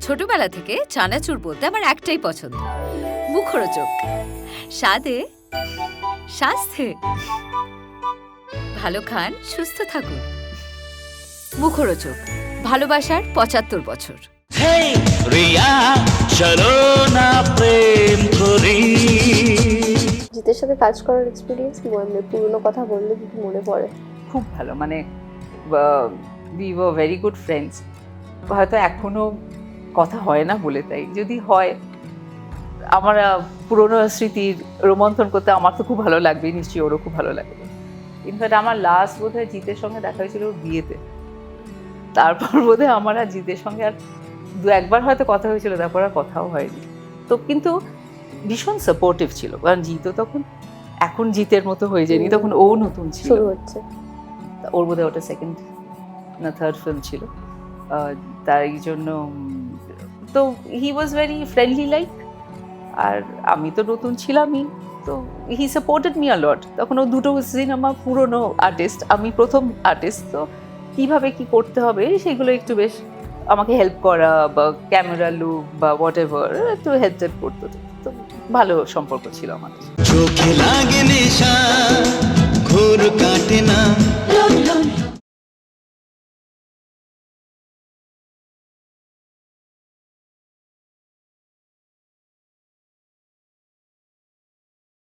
ছোটবেলা থেকে চানাচুর বলতে আমার একটাই পছন্দ। মুখরোচক। স্বাদে স্বাস্থ্যে। ভালো খান সুস্থ থাকুন। মুখরোচক। ভালোবাসার পঁচাত্তর বছর। রিয়া চলো না প্রেম করি। জিতের সাথে কাজ করার এক্সপিরিয়েন্স কি বললে পুরনো কথা বললে কি মনে পড়ে? খুব ভালো। মানে we were very good friends হয়তো এখনও কথা হয় না বলে তাই। যদি হয় আমার পুরনো স্মৃতির রোমন্থন করতে আমার তো খুব ভালো লাগবে নিশ্চয়ই ওরও খুব ভালো লাগবে। ইনফ্যাক্ট আমার লাস্ট বোধহয় জিতের সঙ্গে দেখা হয়েছিল ওর বিয়েতে। তারপর বোধহয় আমার আর জিতের সঙ্গে আর দু একবার হয়তো কথা হয়েছিল তারপর আর কথাও হয়নি। তো কিন্তু ভীষণ সাপোর্টিভ ছিল কারণ জিতও তখন এখন জিতের মতো হয়ে যায়নি তখন ও নতুন ছিল। হচ্ছে। ওর বোধহয় ওটা সেকেন্ড না থার্ড ফিল্ম ছিল। তাই জন্য তো he was very friendly like আর আমি তো নতুন ছিলামই, তো হি সাপোর্টেড মি লট তখন ও দুটো সিনেমা পুরনো আর্টিস্ট আমি প্রথম আর্টিস্ট তো কীভাবে কি করতে হবে সেগুলো একটু বেশ আমাকে হেল্প করা বা ক্যামেরা লুক বা হোয়াট এভার একটু হেল্প টেল্প করতো। তো ভালো সম্পর্ক ছিল আমাদের। চোখে লাগে নেশা, ঘোর কাটে না